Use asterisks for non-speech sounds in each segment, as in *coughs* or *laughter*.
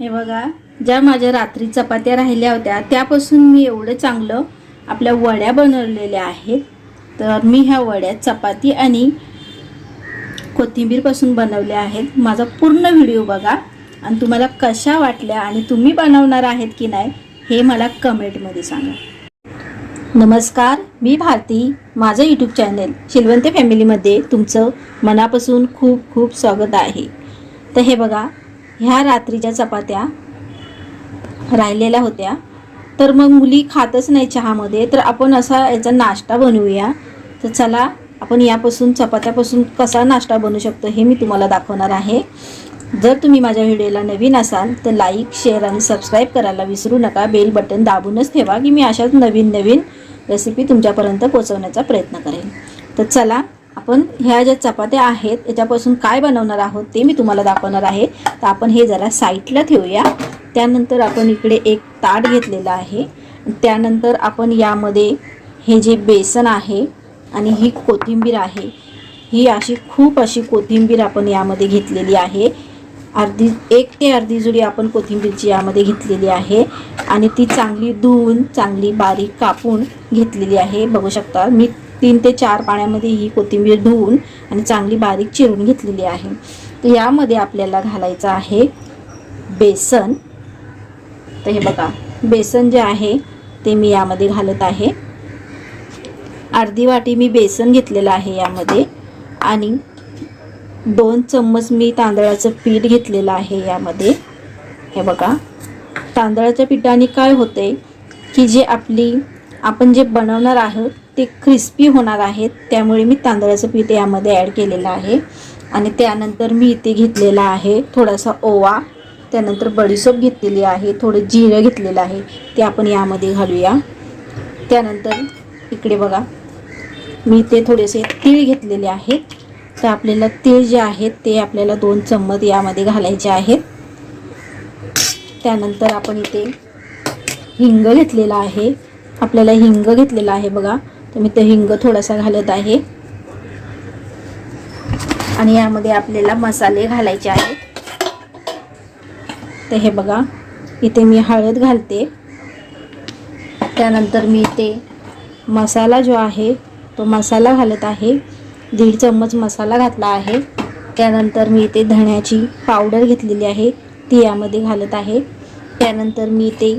हे बघा ज्या माझ्या रात्री चपात्या राहिल्या होत्या त्यापासून मी एवढं चांगलं आपल्या वड्या बनवलेल्या आहेत. तर मी ह्या वड्या चपाती आणि कोथिंबीरपासून बनवल्या आहेत. माझा पूर्ण व्हिडिओ बघा आणि तुम्हाला कशा वाटल्या आणि तुम्ही बनवणार आहेत की नाही हे मला कमेंटमध्ये सांगा. नमस्कार मी भारती. माझं यूट्यूब चॅनल शिलवंते फॅमिलीमध्ये तुमचं मनापासून खूप खूप स्वागत आहे. तर हे बघा ह्या रात्रीच्या चपात्या राहिलेल्या होत्या. तर मग मुली खातच नाही चहामध्ये तर आपण असा याचा नाश्ता बनवूया. तर चला आपण यापासून चपात्यापासून कसा नाश्ता बनवू शकतो हे मी तुम्हाला दाखवणार आहे. जर तुम्ही माझ्या व्हिडिओला नवीन असाल तर लाईक शेअर आणि सबस्क्राईब करायला विसरू नका. बेल बटन दाबूनच ठेवा की मी अशाच नवीन नवीन रेसिपी तुमच्यापर्यंत पोचवण्याचा प्रयत्न करेन. तर चला आपण ह्या ज्या चपात्या आहेत याच्यापासून काय बनवणार आहोत ते मी तुम्हाला दाखवणार आहे. तर आपण हे जरा साईडला ठेवूया. त्यानंतर आपण इकडे एक ताट घेतलेलं आहे. त्यानंतर आपण यामध्ये हे जे बेसन आहे आणि ही कोथिंबीर आहे ही अशी खूप अशी कोथिंबीर आपण यामध्ये घेतलेली आहे. अर्धी एक ते अर्धी जुडी आपण कोथिंबीरची यामध्ये घेतलेली आहे. आणि ती चांगली धुवून चांगली बारीक कापून घेतलेली आहे. बघू शकता मी तीन ते चार पाण्यामध्ये ही कोथिंबीर धुवून आणि चांगली बारीक चिरून घेतलेली आहे. तर यामध्ये आपल्याला घालायचं आहे बेसन. तर हे बघा बेसन जे आहे ते मी यामध्ये घालत आहे. अर्धी वाटी मी बेसन घेतलेलं आहे यामध्ये आणि दोन चम्मच मी तांदळाचं पीठ घेतलेलं आहे यामध्ये. हे बघा तांदळाच्या पिठाने काय होते की जे आपली आपण जे बनवणार आहोत ते क्रिस्पी होणार आहेत. त्यामुळे मी तांदळाचं पीठ यामध्ये ॲड केलेलं आहे. आणि त्यानंतर मी इथे घेतलेला आहे थोडासा ओवा. त्यानंतर बडीसोप घेतलेली आहे. थोडं जिरं घेतलेलं आहे. ते आपण यामध्ये घालूया. त्यानंतर इकडे बघा. मी ते थोडेसे तीळ घेतलेले आहेत. तर आपल्याला तीळ जे आहेत ते आपल्याला दोन चम्मच यामध्ये घालायचे आहेत. त्यानंतर आपण इथे हिंग घेतलेला आहे. आपल्याला हिंग घेतलेला आहे बघा. तर मी ते हिंग थोडासा घालत आहे. आणि यामध्ये आपल्याला मसाले घालायचे आहेत. तर हे बघा इथे मी हळद घालते. त्यानंतर मी इथे मसाला जो आहे तो मसाला घालत आहे. दीड चम्मच मसाला घातला आहे. त्यानंतर मी इथे धण्याची पावडर घेतलेली आहे ती यामध्ये घालत आहे. त्यानंतर मी इथे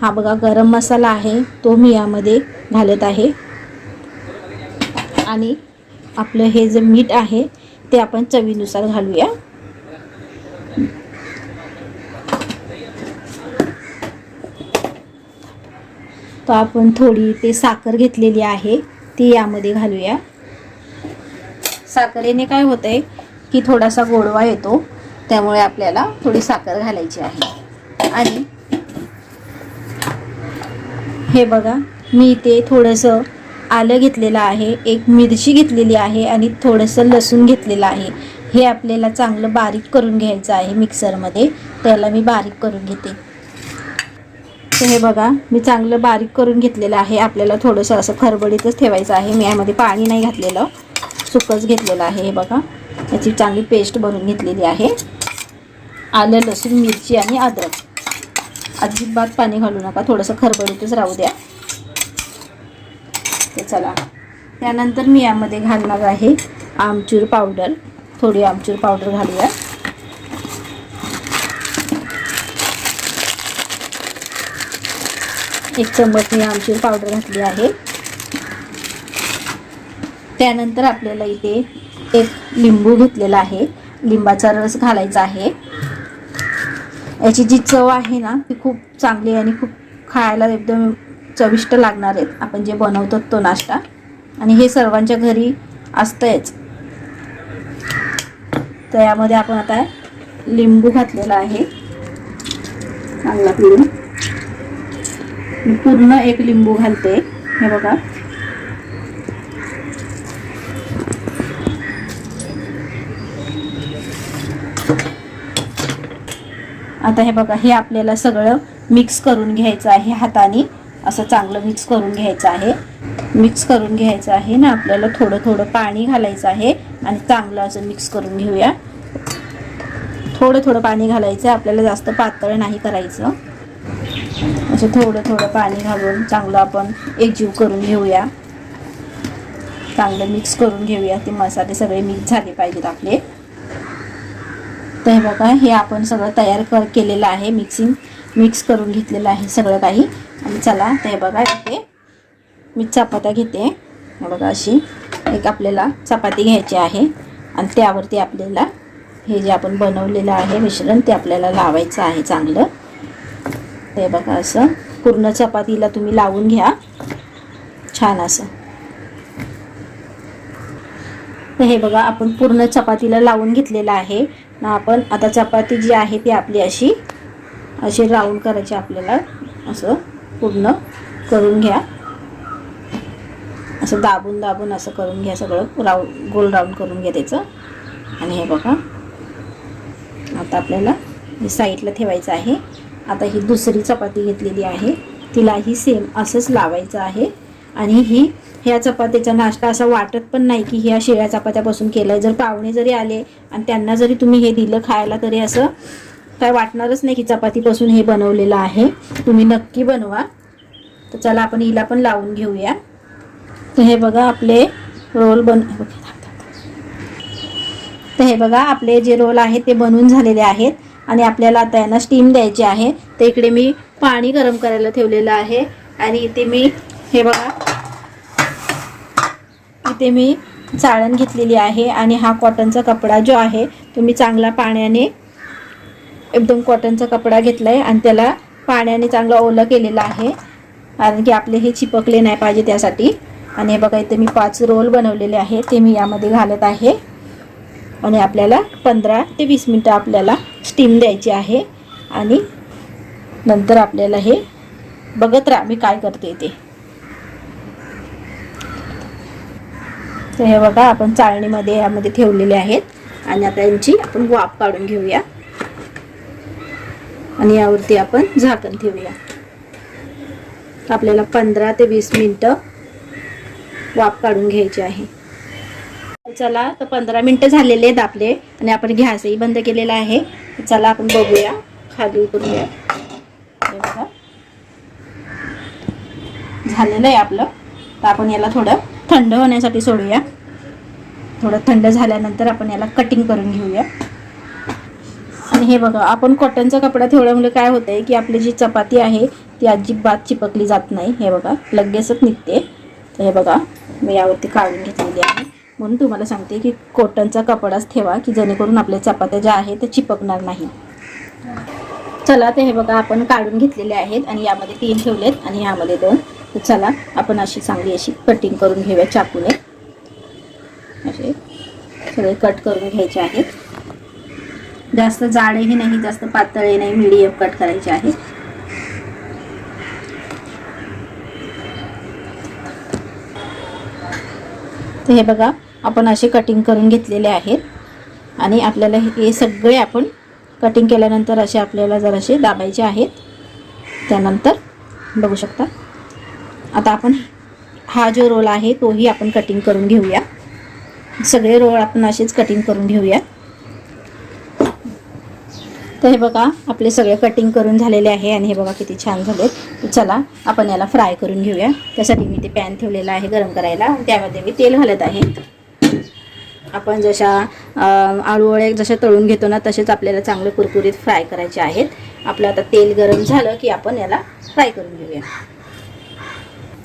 हा बघा गरम मसाला आहे तो मी यामध्ये घालत आहे. आणि आपलं हे जे मीठ आहे ते आपण चवीनुसार घालूया. तर आपण थोडी ते साखर घेतलेली आहे ती यामध्ये घालूया. साखरेने काय होतंय की थोडासा गोडवा येतो त्यामुळे आपल्याला थोडी साखर घालायची आहे. आणि हे बघा मी ते थोडंसं आलं घेतलेलं आहे एक मिरची घेतलेली आहे आणि थोडंसं लसूण घेतलेलं आहे. हे आपल्याला चांगलं बारीक करून घ्यायचं आहे मिक्सरमध्ये. त्याला मी बारीक करून घेते. तर हे बघा मी चांगलं बारीक करून घेतलेलं आहे. आपल्याला थोडंसं असं खरबडीतच ठेवायचं आहे. मी यामध्ये पाणी नाही घातलेलं. सुकंच घेतलेलं आहे हे बघा. याची चांगली पेस्ट बनवून घेतलेली आहे. आलं लसूण मिरची आणि अद्रक. अजिबात पाणी घालू नका. थोडंसं खरबडीतच राहू द्या. तर चला. त्यानंतर मी यामध्ये घालणार आहे आमचूर पावडर. थोडी आमचूर पावडर घालूया. एक चम्मच मी आमचूर पावडर घातली आहे. त्यानंतर आपल्याला इथे एक लिंबू घेतलेला आहे. लिंबाचा रस घालायचा आहे. याची जी चव आहे ना ती खूप चांगली आणि खूप खायला एकदम चविष्ट लागणार आहेत. आपण जे बनवतो तो नाश्ता. आणि हे सर्वांच्या घरी असतंच तर यामध्ये आपण आता लिंबू घातलेला आहे. चांगला पिळून. मी पूर्ण एक लिंबू घालते. हे बघा. आता हे बघा हे आपल्याला सगळं मिक्स करून घ्यायचं आहे हाताने. असं चांगलं मिक्स करून घ्यायचं आहे. मिक्स करून घ्यायचं आहे ना आपल्याला थोडं थोडं पाणी घालायचं आहे आणि चांगलं असं मिक्स करून घेऊया. थोडं थोडं पाणी घालायचं आपल्याला जास्त पातळ नाही करायचं. असं थोडं थोडं पाणी घालून चांगलं आपण एकजीव करून घेऊया. चांगलं मिक्स करून घेऊया. ते मसाले सगळे मिक्स झाले पाहिजेत आपले. तर हे बघा हे आपण सगळं तयार कर केलेलं आहे मिक्सिंग मिक्स करून घेतलेलं आहे सगळं काही. आणि चला ते बघा इथे मी चपात्या घेते. बघा अशी एक आपल्याला चपाती घ्यायची आहे. आणि त्यावरती आपल्याला हे जे आपण बनवलेलं आहे मिश्रण ते आपल्याला लावायचं आहे चांगलं. ते बघा असं पूर्ण चपातीला तुम्ही लावून घ्या. छान असं. तर हे बघा आपण पूर्ण चपातीला लावून घेतलेलं आहे. ना आपण आता चपाती जी आहे ती आपली अशी असे राऊंड करायचे आपल्याला. असं पूर्ण करून घ्या. असं दाबून दाबून असं करून घ्या सगळं. राऊंड गोल राऊंड करून घ्या त्याचं. आणि हे बघा. आता आपल्याला हे साईडला ठेवायचं आहे. आता ही दुसरी चपाती घेतलेली आहे. तिलाही सेम असंच लावायचं आहे. आणि ही ह्या चपातीचा नाश्ता असा वाटत पण नाही की ह्या शिळ्या चपात्यापासून केलं जर पाहुणे जरी आले आणि त्यांना जरी तुम्ही हे दिलं खायला तरी असं काय वाटणारच नाही की चपातीपासून हे बनवलेलं आहे. तुम्ही नक्की बनवा. तर चला आपण हिला पण लावून घेऊया. तर हे बघा आपले रोल बन तर हे बघा आपले जे रोल आहेत ते बनवून झालेले आहेत आणि आपल्याला आता यांना स्टीम द्यायची आहे. तर इकडे मी पाणी गरम करायला ठेवलेलं आहे आणि इथे मी हे बघा. इथे मी चाळण घेतलेली आहे आणि हा कॉटनचा कपडा जो आहे तो मी चांगला पाण्याने एकदम कॉटनचा कपडा घेतला आहे आणि त्याला पाण्याने चांगलं ओलं केलेलं आहे. कारण की आपले हे चिपकले नाही पाहिजे त्यासाठी. आणि हे बघा इथे मी पाच रोल बनवलेले आहे ते मी यामध्ये घालत आहे. आणि आपल्याला पंधरा ते वीस मिनटं आपल्याला स्टीम द्यायची आहे. आणि नंतर आपल्याला हे बघत राहा मी काय करते ते. तर हे बघा आपण चाळणीमध्ये यामध्ये ठेवलेले आहेत. आणि आता यांची आपण वाफ काढून घेऊया. आणि यावरती आपण झाकण ठेवूया. आपल्याला पंधरा ते वीस मिनटं वाफ काढून घ्यायची आहे. चला तर पंधरा मिनटं झालेले आहेत आपले आणि आपण गॅसही बंद केलेला आहे. चला आपण बघूया. खाली करूया झालेलं आहे आपलं. तर आपण याला थोडं थंड होण्यासाठी सोडूया. थोडं थंड झाल्यानंतर आपण याला कटिंग करून घेऊया. आणि हे बघा आपण कॉटनचा कपडा ठेवल्यामुळे काय होतंय की आपली जी चपाती आहे ती अजिबात चिपकली जात नाही. हे बघा लगेचच निघते. तर हे बघा मी यावरती काढून घेतलेली आहे. म्हणून तुम्हाला सांगते की कॉटनचा कपडाच ठेवा की जेणेकरून आपल्या चपात्या ज्या आहेत त्या चिपकणार नाही. चला ते हे बघा आपण काढून घेतलेले आहेत आणि यामध्ये तीन ठेवलेत आणि यामध्ये दोन. तर चला आपण अशी चांगली अशी कटिंग करून घेऊया चाकूने. असे सगळे कट करून घ्यायचे आहेत. जास्त जाडेही नाही जास्त पातळही नाही मीडियम कट करायचे आहे. तर हे बघा आपण असे कटिंग करून घेतलेले आहेत. आणि आपल्याला हे सगळे आपण कटिंग केल्यानंतर असे आपल्याला जरासे दाबायचे आहेत. त्यानंतर बघू शकता. आता आपण हा जो रोल आहे तोही आपण कटिंग करून घेऊया. सगळे रोल आपण असेच कटिंग करून घेऊया तर हे बघा आपले सगळे कटिंग करून झालेले आहे आणि हे बघा किती छान झालेत. चला आपण याला फ्राय करून घेऊया. त्यासाठी मी ते पॅन ठेवलेलं आहे गरम करायला. त्यामध्ये मी तेल घालत आहे. आपण जशा आळूवळे जशा तळून घेतो ना तसेच आपल्याला चांगले कुरकुरीत फ्राय करायचे आहेत. आपलं आता तेल गरम झालं की आपण याला फ्राय करून घेऊया.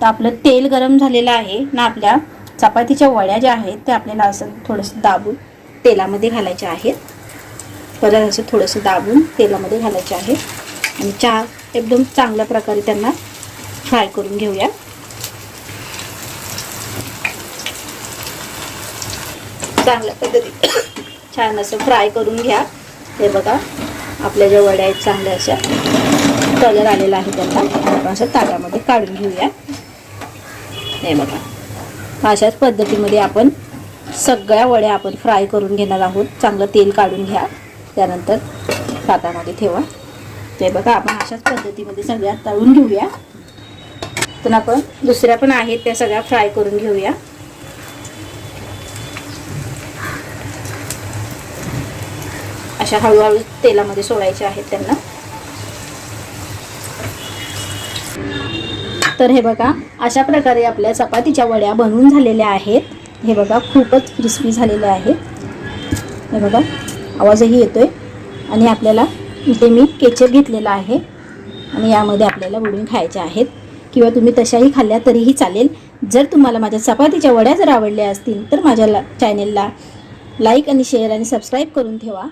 तर आपलं तेल गरम झालेलं आहे ना आपल्या चपातीच्या वड्या ज्या आहेत त्या आपल्याला असं थोडंसं दाबून तेलामध्ये घालायच्या आहेत. परत असं थोडंसं दाबून तेलामध्ये घालायचे आहे. आणि चहा एकदम चांगल्या प्रकारे त्यांना फ्राय करून घेऊया. चांगल्या पद्धती *coughs* छान असं फ्राय करून घ्या. हे बघा आपल्या ज्या वड्या आहेत चांगल्या अशा कलर आलेला आहे त्यांना. आपण असं ताटामध्ये काढून घेऊया. हे बघा अशाच पद्धतीमध्ये आपण सगळ्या वड्या आपण फ्राय करून घेणार आहोत. चांगलं तेल काढून घ्या. त्यानंतर ताटामध्ये ठेवा. ते बघा आपण अशाच पद्धतीमध्ये सगळ्या तळून घेऊया. तर आपण दुसऱ्या पण आहेत त्या सगळ्या फ्राय करून घेऊया. अशा हळूहळू तेलामध्ये सोडायच्या आहेत त्यांना. तर हे बघा अशा प्रकारे आपल्या चपातीच्या वड्या बनवून झालेल्या आहेत. हे बघा खूपच क्रिस्पी झालेल्या आहेत. हे बघा. आवाजही येतो आहे आणि आपल्याला इथे मी केचप घेतलेला आहे. आणि यामध्ये आपल्याला बुडून खायच्या आहेत. किंवा तुम्ही तशाही खाल्ल्या तरीही चालेल. जर तुम्हाला माझ्या चपातीच्या वड्या जर आवडल्या असतील तर माझ्या ला चॅनेलला लाईक आणि शेअर आणि सबस्क्राईब करून ठेवा.